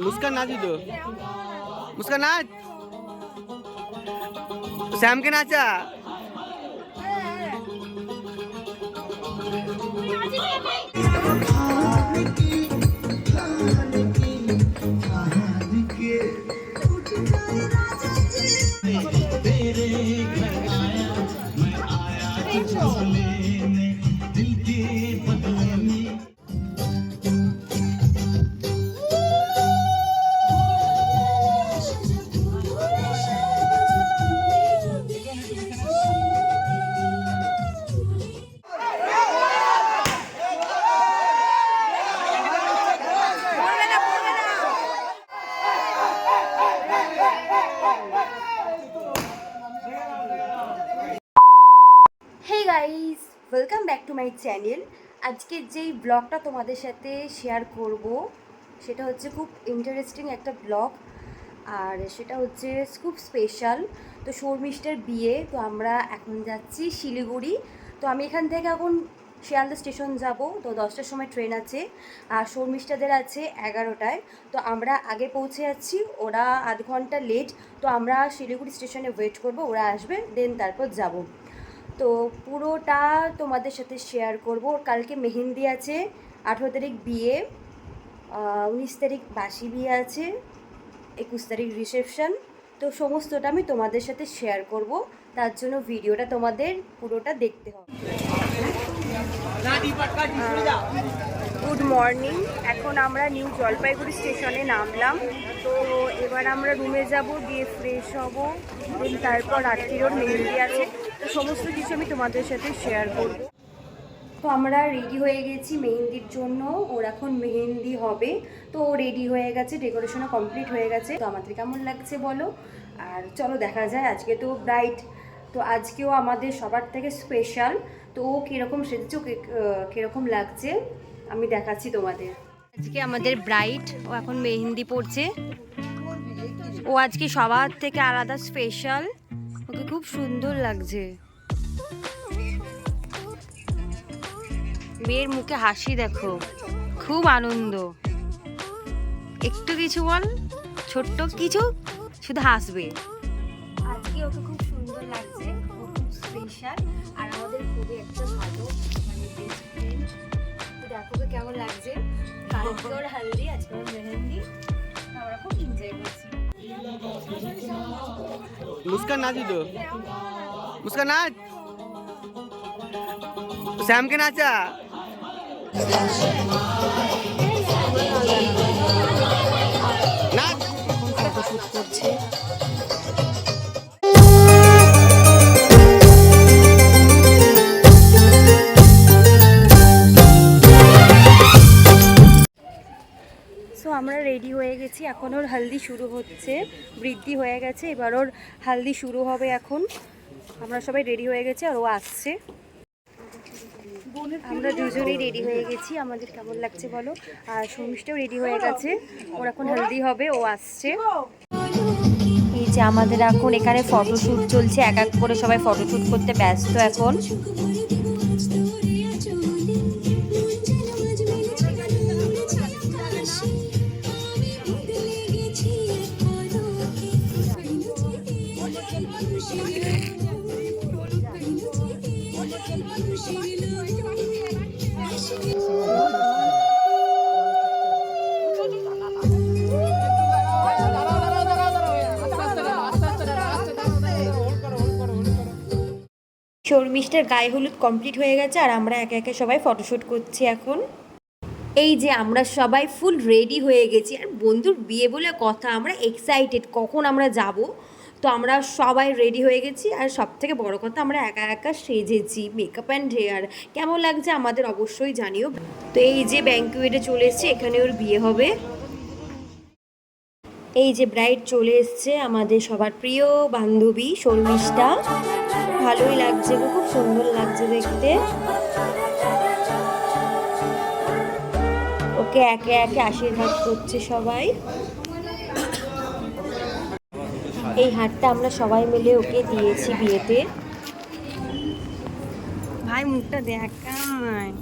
মুস্কান নাচি তো মুস্কান নাচ শ্যামকে নাচা হে welcome back to my channel আজকে যেই ব্লগটা তোমাদের সাথে শেয়ার করব, সেটা হচ্ছে খুব ইন্টারেস্টিং একটা ব্লগ আর সেটা হচ্ছে খুব স্পেশাল তো শর্মিষ্টার বিয়ে, তো আমরা এখন যাচ্ছি শিলিগুড়ি। তো আমি এখান থেকে এখন শিয়ালদা স্টেশন যাব, তো দশটার সময় ট্রেন আছে, আর শর্মিষ্ঠাদের আছে এগারোটায়। তো আমরা আগে পৌঁছে যাচ্ছি, ওরা আধ ঘণ্টা লেট তো আমরা শিলিগুড়ি স্টেশনে ওয়েট করব, ওরা আসবে দেন তারপর যাব। তো পুরোটা তোমাদের সাথে শেয়ার করব। ওর কালকে মেহেন্দি আছে, আঠেরো তারিখ বিয়ে উনিশ তারিখ বাসি বিয়ে আছে, একুশ তারিখ রিসেপশন তো সমস্তটা আমি তোমাদের সাথে শেয়ার করব। তার জন্য ভিডিওটা তোমাদের পুরোটা দেখতে হবে। গুড মর্নিং এখন আমরা নিউ জলপাইগুড়ি স্টেশনে নামলাম। তো এবার আমরা রুমে যাব, গিয়ে ফ্রেশ হব। তারপর রাত্রির মেহেন্দি আছে। সমস্ত কিছু আমি তোমাদের সাথে শেয়ার করব। তো আমরা রেডি হয়ে গেছি মেহেন্দির জন্য। ওর এখন মেহেন্দি হবে। তো ও রেডি হয়ে গেছে ডেকোরেশনও কমপ্লিট হয়ে গেছে। তো আমাদের কেমন লাগছে বলো? আর চলো দেখা যায়, আজকে তো ব্রাইট তো আজকেও আমাদের সবার থেকে স্পেশাল তো ও কীরকম সেজেছে, ওকে কীরকম লাগছে, আমি দেখাচ্ছি তোমাদের। আজকে আমাদের ব্রাইট ও এখন মেহেন্দি পড়ছে ও আজকে সবার থেকে আলাদা স্পেশাল ওকে খুব সুন্দর লাগছে। মেয়ের মুখে হাসি দেখো। খুব আনন্দ। একটু কিছু বল ছোট্ট কিছু? শুধু হাসবে। আজকে ওকে খুব সুন্দর লাগছে খুব স্পেশাল আর আমাদের খুবই একটা ভালো মানে বেস্ট ফ্রেন্ড তো দেখো কেমন লাগছে? কালকে ওর হালদি আজকে ওর মেহেন্দি আমরা খুব এনজয় করছি। মুস্কান নাচি তো মুস্কান নাচ। শ্যামকে নাচা সো আমরা রেডি হয়ে গেছি। এখন ওর হালদি শুরু হচ্ছে। বৃদ্ধি হয়ে গেছে। এবার ওর হালদি শুরু হবে এখন। আমরা সবাই রেডি হয়ে গেছি আর ও আসছে। আমরা দুজনেই রেডি হয়ে গেছি। আমাদের কেমন লাগছে বলো? আর শর্মিষ্ঠাও রেডি হয়ে গেছে। ওর এখন হেলদি হবে ও আসছে। এই যে আমাদের এখন এখানে ফটোশ্যুট চলছে এক এক করে সবাই ফটোশ্যুট করতে ব্যস্ত এখন। শর্মিষ্ঠার গায়ে হলুদ কমপ্লিট হয়ে গেছে আর আমরা একে একে সবাই ফটোশ্যুট করছি এখন। এই যে আমরা সবাই ফুল রেডি হয়ে গেছি। আর বন্ধুর বিয়ে বলে কথা, আমরা এক্সাইটেড কখন আমরা যাব? তো আমরা সবাই রেডি হয়ে গেছি। আর সব থেকে বড় কথা, আমরা একা একা সেজেছি মেকআপ অ্যান্ড হেয়ার কেমন লাগছে আমাদের অবশ্যই জানিও। তো এই যে ব্যাঙ্কুয়েটে চলে এসছে, এখানে ওর বিয়ে হবে। এই যে ব্রাইড চলে এসছে আমাদের সবার প্রিয় বান্ধবী শর্মিষ্ঠা। ভালোই লাগছে গো, খুব সুন্দর লাগছে দেখতে। ওকে একে একে আশীর্বাদ করছে সবাই। এই হারটা আমরা সবাই মিলে ওকে দিয়েছি বিয়েতে। ভাই মুখটা দেখায়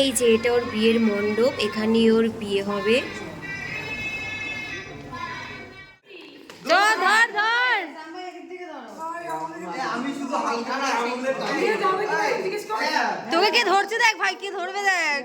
এই যে এটা ওর বিয়ের মণ্ডপ এখানেই ওর বিয়ে হবে। তোকে কে ধরছে দেখ ভাই কে ধরবে দেখ?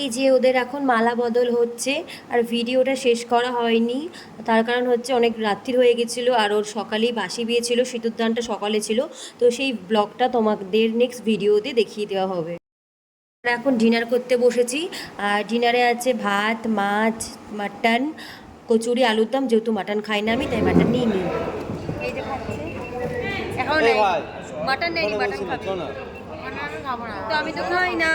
এই যে ওদের এখন মালা বদল হচ্ছে আর ভিডিওটা শেষ করা হয়নি। তার কারণ হচ্ছে অনেক রাত্রির হয়ে গেছিল আর ওর সকালেই বাসি বিয়ে ছিল সিঁদুরদানটা সকালে ছিল। তো সেই ব্লগটা তোমাদের নেক্সট ভিডিওতে দেখিয়ে দেওয়া হবে। এখন ডিনার করতে বসেছি। আর ডিনারে আছে ভাত মাছ মাটন কচুরি আলুর দম। যেহেতু মাটন খাই না আমি তাই মাটন নিই নি এই যে খাচ্ছে। এখন মাটন নেই। মাটন খাবি। তো আমি তো খাই না।